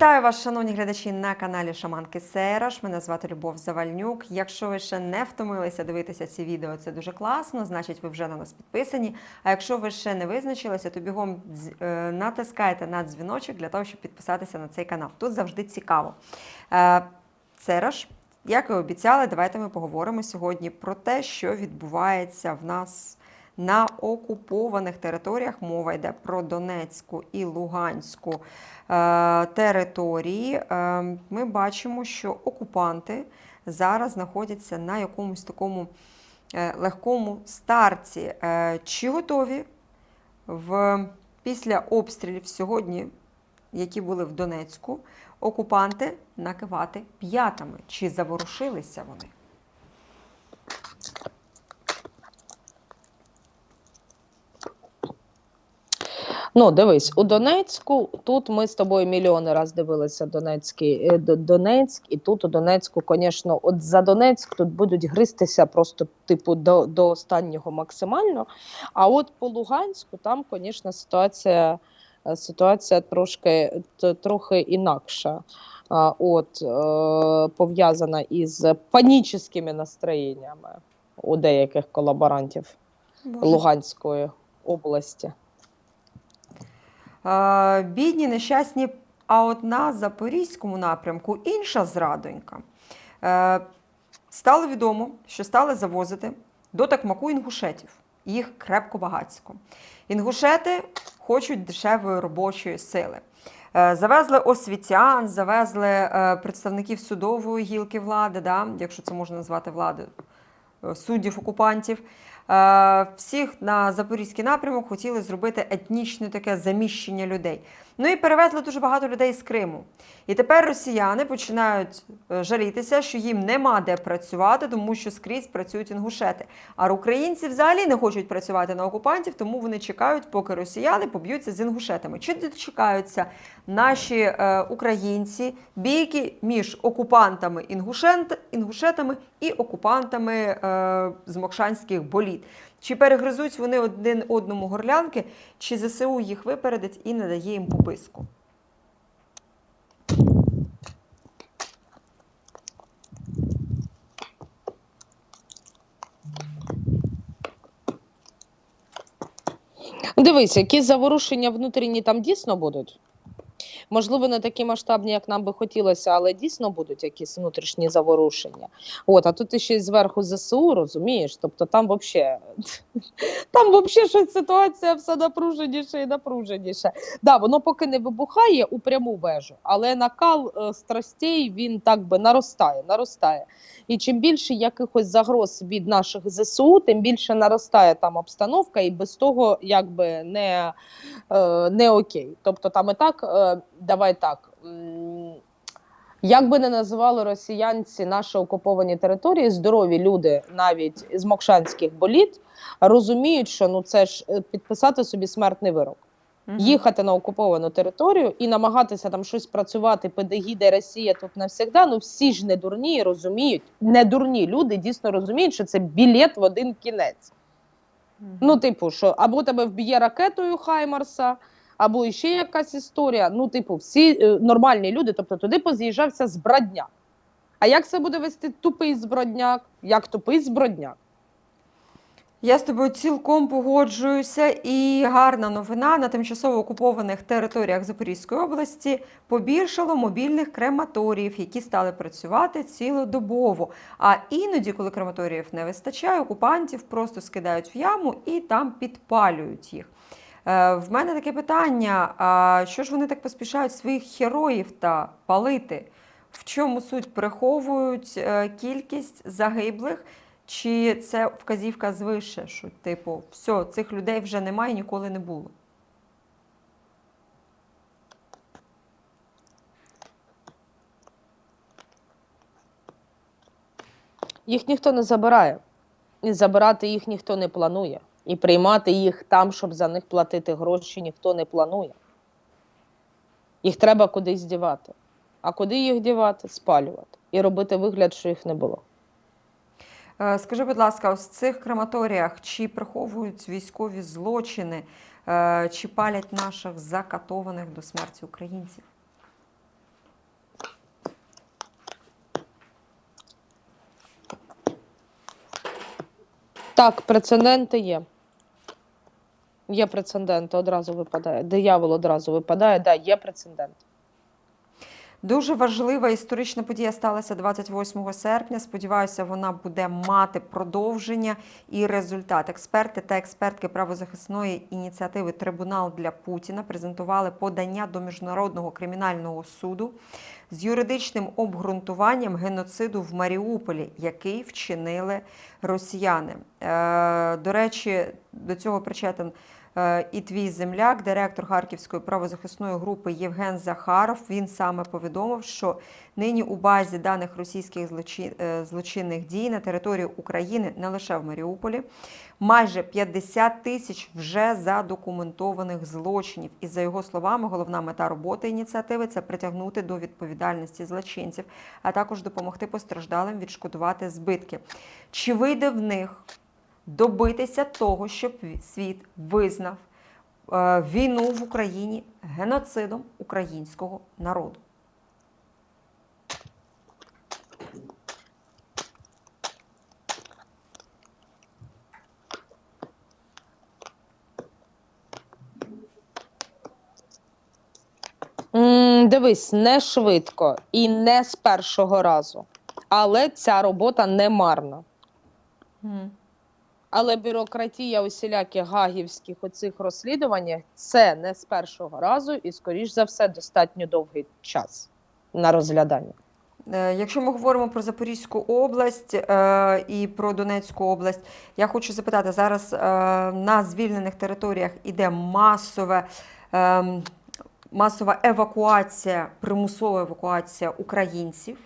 Вітаю вас, шановні глядачі, на каналі Шаманки Сераш. Мене звати Любов Завальнюк. Якщо ви ще не втомилися дивитися ці відео, це дуже класно. Значить, ви вже на нас підписані. А якщо ви ще не визначилися, то бігом е, натискайте на дзвіночок для того, щоб підписатися на цей канал. Тут завжди цікаво. Е, Сераш, як і обіцяли, давайте ми поговоримо сьогодні про те, що відбувається в нас на окупованих територіях. Мова йде про Донецьку і Луганську е, території. Е, Ми бачимо, що окупанти зараз знаходяться на якомусь такому е, легкому старті. Е, Чи готові в, після обстрілів сьогодні, які були в Донецьку, окупанти накивати п'ятами? Чи заворушилися вони? Ну, дивись, у Донецьку тут ми з тобою мільйони раз дивилися Донецький, е, Донецьк, і тут у Донецьку, звісно, от за Донецьк тут будуть гристися просто типу до, до останнього максимально. А от по Луганську там, звісно, ситуація, е, ситуація трошки трохи інакша. От е, пов'язана із панічними настроєннями у деяких колаборантів Луганської області. Бідні, нещасні, а от на Запорізькому напрямку інша зрадонька. Е, Стало відомо, що стали завозити до Такмаку інгушетів. Їх крепко багатсько. Інгушети хочуть дешевої робочої сили. Е, Завезли освітян, завезли е, представників судової гілки влади, да, якщо це можна назвати владою, суддів окупантів. Е, Всіх на запорізький напрямок хотіли зробити етнічне таке заміщення людей. Ну і перевезли дуже багато людей з Криму. І тепер росіяни починають е, жалітися, що їм нема де працювати, тому що скрізь працюють інгушети. А українці взагалі не хочуть працювати на окупантів, тому вони чекають, поки росіяни поб'ються з інгушетами. Чи дочекаються наші е, українці бійки між окупантами інгушетами і окупантами е, з Мокшанських боліт? Чи перегризуть вони один одному горлянки, чи ЗСУ їх випередить і не дає їм пописку? Дивись, які заворушення внутрішні там дійсно будуть. Можливо, не такі масштабні, як нам би хотілося, але дійсно будуть якісь внутрішні заворушення. От, а тут ще й зверху ЗСУ, розумієш? Тобто там вообще там вообще щось ситуація все напруженіше і напруженіше. Да, воно поки не вибухає у пряму вежу, але накал е, страстей він так би наростає, наростає. І чим більше якихось загроз від наших ЗСУ, тим більше наростає там обстановка, і без того якби не, е, не окей. Тобто там і так, е, давай так. Як би не називали росіянці наші окуповані території, здорові люди навіть з Мокшанських боліт розуміють, що ну це ж е, підписати собі смертний вирок. Їхати на окуповану територію і намагатися там щось працювати, педагіде Росія тут навсегда. Ну всі ж не дурні і розуміють, не дурні люди дійсно розуміють, що це білет в один кінець. Ну, типу, що або тебе вб'є ракетою Хаймарса, або ще якась історія. Ну, типу, всі е, нормальні люди, тобто туди поз'їжджався збродняк. А як це буде вести тупий збродняк? Як тупий збродняк? Я з тобою цілком погоджуюся. І гарна новина на тимчасово окупованих територіях Запорізької області побільшало мобільних крематоріїв, які стали працювати цілодобово. А іноді, коли крематоріїв не вистачає, окупантів просто скидають в яму і там підпалюють їх. Е, В мене таке питання: а що ж вони так поспішають своїх героїв та палити? В чому суть приховують е, кількість загиблих? Чи це вказівка звише, що типу, все, цих людей вже немає, ніколи не було? Їх ніхто не забирає. І забирати їх ніхто не планує. І приймати їх там, щоб за них платити гроші, ніхто не планує. Їх треба кудись дівати. А куди їх дівати? Спалювати. І робити вигляд, що їх не було. Е, скажи, будь ласка, в цих крематоріях чи приховують військові злочини, е, чи палять наших закатованих до смерті українців? Так, прецеденти є. Є прецеденти, одразу випадає. Диявол одразу випадає, да, є прецедент. Дуже важлива історична подія сталася 28 серпня. Сподіваюся, вона буде мати продовження і результат. Експерти та експертки правозахисної ініціативи Трибунал для Путіна презентували подання до міжнародного кримінального суду з юридичним обґрунтуванням геноциду в Маріуполі, який вчинили росіяни. Е, До речі, до цього причетен і твій земляк, директор Харківської правозахисної групи Євген Захаров. Він саме повідомив, що нині у базі даних російських е, злочинних дій на території України, не лише в Маріуполі, майже 50 тисяч вже задокументованих злочинів. І за його словами, головна мета роботи ініціативи це притягнути до відповідальності злочинців, а також допомогти постраждалим відшкодувати збитки. Чи вийде в них добитися того, щоб світ визнав е, війну в Україні геноцидом українського народу? Дивись, не швидко і не з першого разу. Але ця робота не марна. Але бюрократія усіляких гагівських оцих розслідуваннях це не з першого разу і, скоріш за все, достатньо довгий час на розглядання. Е, Якщо ми говоримо про Запорізьку область е, і про Донецьку область, я хочу запитати, зараз е, на звільнених територіях іде масове, е, масова евакуація, примусова евакуація українців.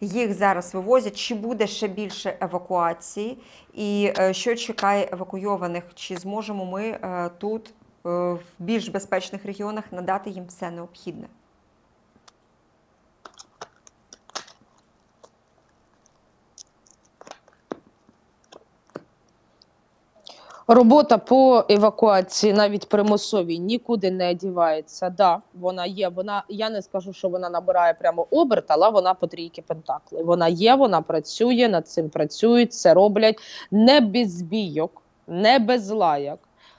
Їх зараз вивозять. Чи буде ще більше евакуації? І е, що чекає евакуйованих? Чи зможемо ми е, тут, е, в більш безпечних регіонах, надати їм все необхідне? Робота по евакуації, навіть примусовій, нікуди не дівається. Да, вона є. Вона я не скажу, що вона набирає прямо оберт, але вона по трійки пентакли. Вона є, вона працює, над цим працюють, це роблять не без бійок, не без лаяк,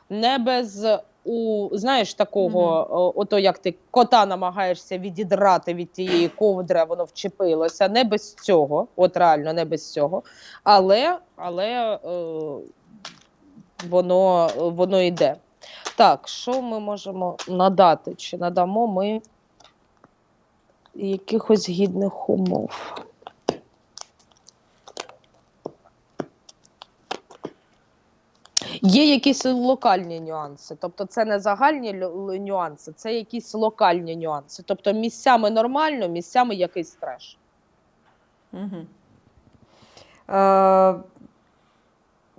не без у знаєш такого, Мгм. о, ото як ти кота намагаєшся відідрати від тієї ковдри, воно вчепилося. Не без цього, от реально не без цього. Але, але е, воно, воно йде. Так, що ми можемо надати? Чи надамо ми якихось гідних умов? Є якісь локальні нюанси, тобто це не загальні нюанси, це якісь локальні нюанси. Тобто місцями нормально, місцями якийсь треш. Угу. Е,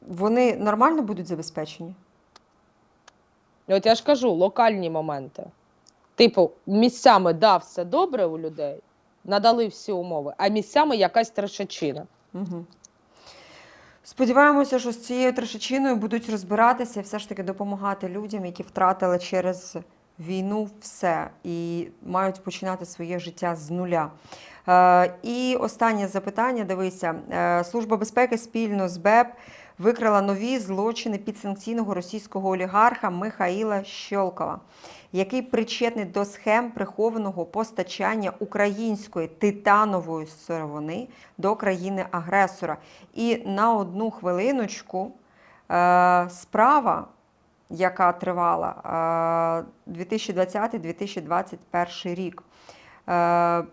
вони нормально будуть забезпечені? От я ж кажу, локальні моменти. Типу, місцями да, все добре у людей, надали всі умови, а місцями якась трешачина. Угу. Сподіваємося, що з цією трешечиною будуть розбиратися і все ж таки допомагати людям, які втратили через війну все і мають починати своє життя з нуля. Е, і останнє запитання: дивися, Е, Служба безпеки спільно з БЕП викрила нові злочини підсанкційного російського олігарха Михаїла Щолкова, який причетний до схем прихованого постачання української титанової сировини до країни-агресора. І на одну хвилиночку е, справа, яка тривала е, 2020-2021 рік. Е,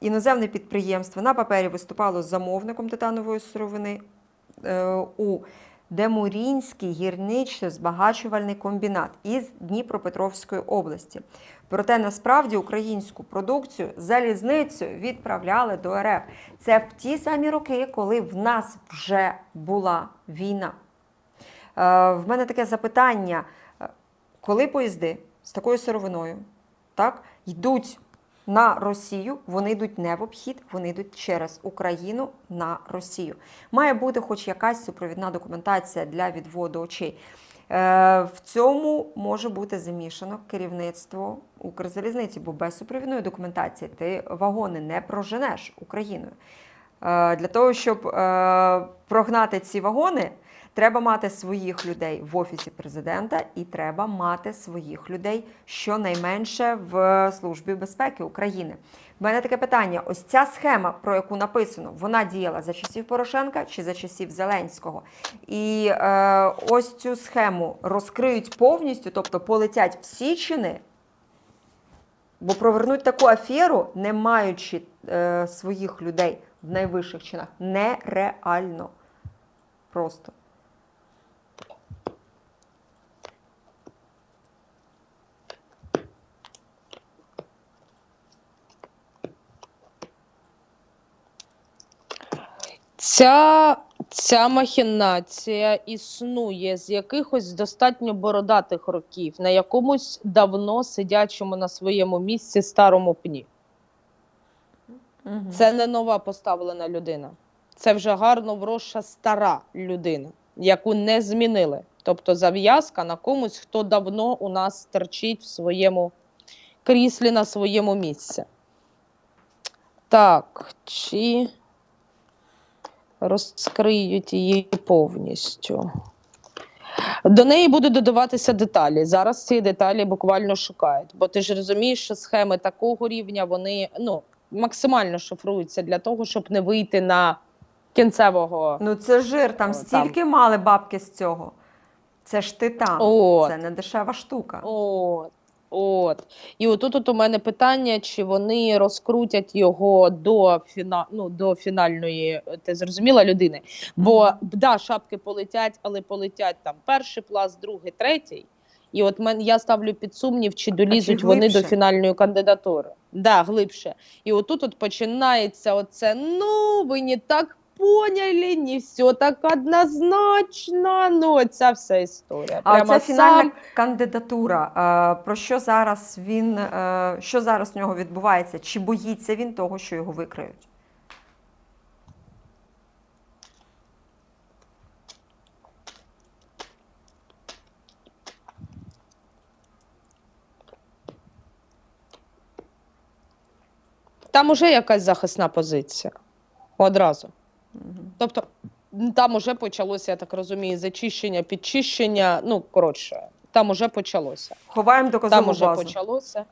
Іноземне підприємство на папері виступало замовником титанової сировини е, у Демурінський гірничо-збагачувальний комбінат із Дніпропетровської області. Проте насправді українську продукцію залізницею відправляли до РФ. Це в ті самі роки, коли в нас вже була війна. Е, В мене таке запитання: Е, коли поїзди з такою сировиною так, йдуть на Росію, вони йдуть не в обхід, вони йдуть через Україну на Росію. Має бути хоч якась супровідна документація для відводу очей. Е, В цьому може бути замішано керівництво Укрзалізниці, бо без супровідної документації ти вагони не проженеш Україною. Е, Для того, щоб е, прогнати ці вагони, Треба мати своїх людей в офісі президента, і треба мати своїх людей щонайменше в Службі безпеки України. У мене таке питання: ось ця схема, про яку написано, вона діяла за часів Порошенка чи за часів Зеленського. І е, ось цю схему розкриють повністю, тобто полетять всі чини. Бо провернуть таку аферу, не маючи е, своїх людей в найвищих чинах, нереально. Просто. Ця, ця махінація існує з якихось достатньо бородатих років на якомусь давно сидячому на своєму місці старому пні. Мгм. Це не нова поставлена людина. Це вже гарно вросша стара людина, яку не змінили. Тобто зав'язка на комусь, хто давно у нас терчить в своєму кріслі на своєму місці. Так, чи розкриють її повністю? До неї будуть додаватися деталі. Зараз ці деталі буквально шукають. Бо ти ж розумієш, що схеми такого рівня вони ну, максимально шифруються для того, щоб не вийти на кінцевого. Ну це жир, там О, стільки мали бабки з цього. Це ж титан, От. це не дешева штука. От. От. І отут от у мене питання, чи вони розкрутять його до, фіна... ну, до фінальної, ти зрозуміла, людини. Бо Мгм. да, шапки полетять, але полетять там перший пласт, другий, третій. І от мен, я ставлю під сумнів, чи долізуть вони до фінальної кандидатури. Да, глибше. І отут от починається оце: ну, ви не так поняли, не все так однозначно. Ну, ця вся історія. А Прямо це фінальна сам кандидатура. Е, Про що зараз він, е, що зараз в нього відбувається? Чи боїться він того, що його викриють? Там уже якась захисна позиція. Одразу. Тобто, там уже почалося, я так розумію, зачищення, підчищення. Ну, коротше, там уже почалося. Ховаємо доказову Там уже базу. почалося.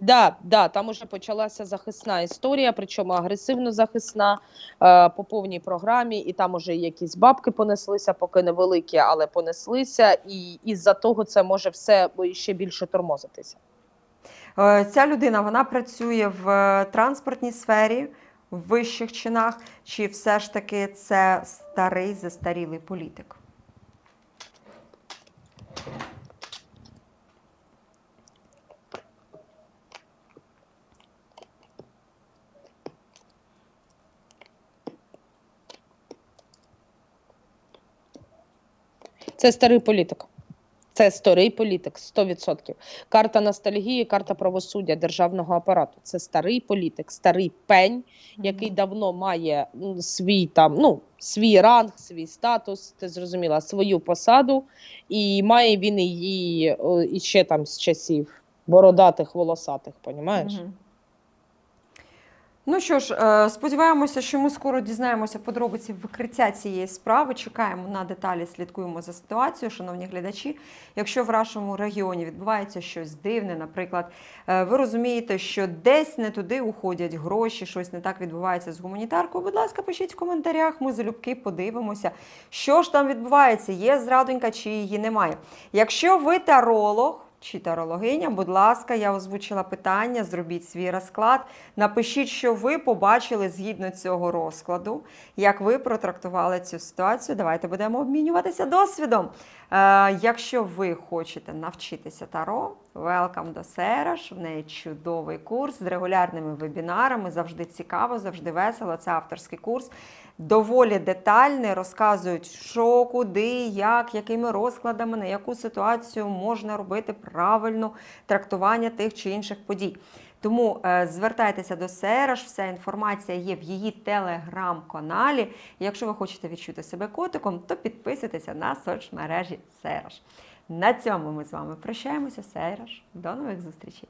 Да, да, там уже почалася захисна історія, причому агресивно захисна е, по повній програмі, і там уже якісь бабки понеслися, поки невеликі, але понеслися, і із-за того це може все ще більше тормозитися. Е, Ця людина вона працює в е, транспортній сфері, в вищих чинах, чи все ж таки це старий застарілий політик? Це старий політик. Це старий політик, 100%. Карта ностальгії, карта правосуддя державного апарату. Це старий політик, старий пень, який давно має свій там, ну, свій ранг, свій статус, ти зрозуміла, свою посаду, і має він її і ще там з часів бородатих, волосатих, понімаєш? Ну що ж, е, сподіваємося, що ми скоро дізнаємося подробиці викриття цієї справи. Чекаємо на деталі, слідкуємо за ситуацією, шановні глядачі. Якщо в вашому регіоні відбувається щось дивне, наприклад, е, ви розумієте, що десь не туди уходять гроші, щось не так відбувається з гуманітаркою. Будь ласка, пишіть в коментарях. Ми залюбки подивимося, що ж там відбувається, є зрадонька чи її немає. Якщо ви таролог. Чи тарологиня, будь ласка, я озвучила питання, зробіть свій розклад. Напишіть, що ви побачили згідно цього розкладу, як ви протрактували цю ситуацію. Давайте будемо обмінюватися досвідом. Е, якщо ви хочете навчитися таро, welcome до Сераш. В неї чудовий курс з регулярними вебінарами. Завжди цікаво, завжди весело. Це авторський курс. Доволі детальний, розказують, що, куди, як, якими розкладами, на яку ситуацію можна робити правильно трактування тих чи інших подій. Тому е, звертайтеся до Сераш, вся інформація є в її телеграм-каналі. Якщо ви хочете відчути себе котиком, то підписуйтеся на соцмережі Сераш. На цьому ми з вами прощаємося. Сераш. До нових зустрічей!